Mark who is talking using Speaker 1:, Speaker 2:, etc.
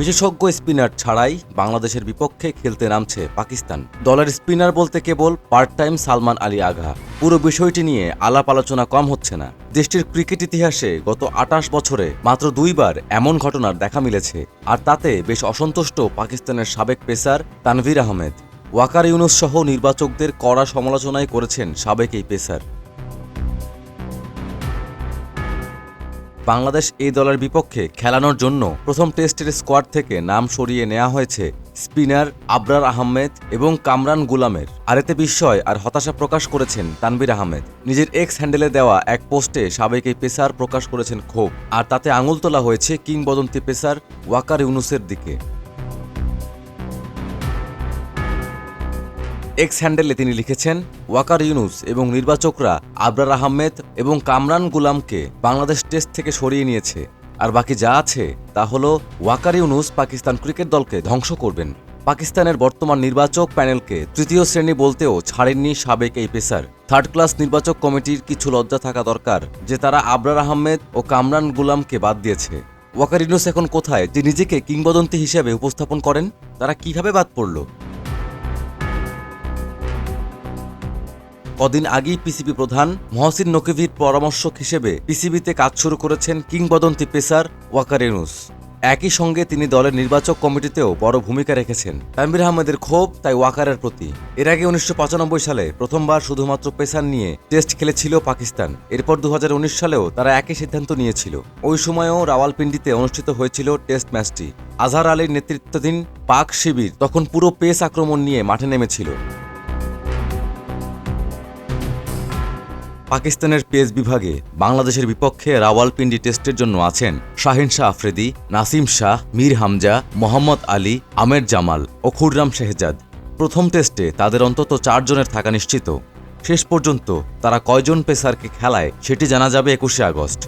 Speaker 1: বিশেষজ্ঞ স্পিনার ছাড়াই বাংলাদেশের বিপক্ষে খেলতে নামছে পাকিস্তান। দলের স্পিনার বলতে কেবল পার্ট টাইম সালমান আলী আঘা। পুরো বিষয়টি নিয়ে আলাপ আলোচনা কম হচ্ছে না। দেশটির ক্রিকেট ইতিহাসে গত আটাশ বছরে মাত্র দুইবার এমন ঘটনার দেখা মিলেছে, আর তাতে বেশ অসন্তুষ্ট পাকিস্তানের সাবেক পেসার তানভীর আহমেদ। ওয়াকার ইউনুস সহ নির্বাচকদের কড়া সমালোচনায় করেছেন সাবেক এই পেসার। বাংলাদেশ এই দলের বিপক্ষে খেলানোর জন্য প্রথম টেস্টের স্কোয়াড থেকে নাম সরিয়ে নেওয়া হয়েছে স্পিনার আবরার আহমেদ এবং কামরান গুলামের। আর এতে বিস্ময় আর হতাশা প্রকাশ করেছেন তানবির আহমেদ। নিজের এক্স হ্যান্ডেলে দেওয়া এক পোস্টে সাবেক এই পেসার প্রকাশ করেছেন ক্ষোভ। আর তাতে আঙুল তোলা হয়েছে কিংবদন্তি পেসার ওয়াকার ইউনুসের দিকে। এক্স হ্যান্ডেলে তিনি লিখেছেন, ওয়াকার ইউনুস এবং নির্বাচকরা আবরার আহমেদ এবং কামরান গুলামকে বাংলাদেশ টেস্ট থেকে সরিয়ে নিয়েছে। আর বাকি যা আছে, তা হলো ওয়াকার ইউনুস পাকিস্তান ক্রিকেট দলকে ধ্বংস করবেন। পাকিস্তানের বর্তমান নির্বাচক প্যানেলকে তৃতীয় শ্রেণি বলতেও ছাড়েননি সাবেক এই পেসার। থার্ড ক্লাস নির্বাচক কমিটির কিছু লজ্জা থাকা দরকার, যে তারা আবরার আহমেদ ও কামরান গুলামকে বাদ দিয়েছে। ওয়াকার ইউনুস এখন কোথায়, যে নিজেকে কিংবদন্তি হিসেবে উপস্থাপন করেন? তারা কীভাবে বাদ পড়ল? কদিন আগেই পিসিবি প্রধান মহসিন নকিভির পরামর্শক হিসেবে পিসিবিতে কাজ শুরু করেছেন কিংবদন্তি পেসার ওয়াকার ইউনুস একই সঙ্গে তিনি দলের নির্বাচক কমিটিতেও বড় ভূমিকা রেখেছেন। তানবির আহমেদের ক্ষোভ তাই ওয়াকারের প্রতি। এর আগে উনিশশো পঁচানব্বই সালে প্রথমবার শুধুমাত্র পেসার নিয়ে টেস্ট খেলেছিল পাকিস্তান। এরপর দু হাজার উনিশ সালেও তারা একই সিদ্ধান্ত নিয়েছিল। ওই সময়ও রাওয়ালপিন্ডিতে অনুষ্ঠিত হয়েছিল টেস্ট ম্যাচটি। আজহার আলীর নেতৃত্বাধীন পাক শিবির তখন পুরো পেস আক্রমণ নিয়ে মাঠে নেমেছিল। পাকিস্তানের পেস বিভাগে বাংলাদেশের বিপক্ষে রাওয়ালপিন্ডি টেস্টের জন্য আছেন শাহিন শাহ আফ্রিদি, নাসিম শাহ, মীর হামজা, মোহাম্মদ আলী, আমের জামাল ও খুররাম শেহজাদ। প্রথম টেস্টে তাদের অন্তত চারজনের থাকা নিশ্চিত। শেষ পর্যন্ত তারা কয়জন পেসারকে খেলায় সেটি জানা যাবে একুশে আগস্ট।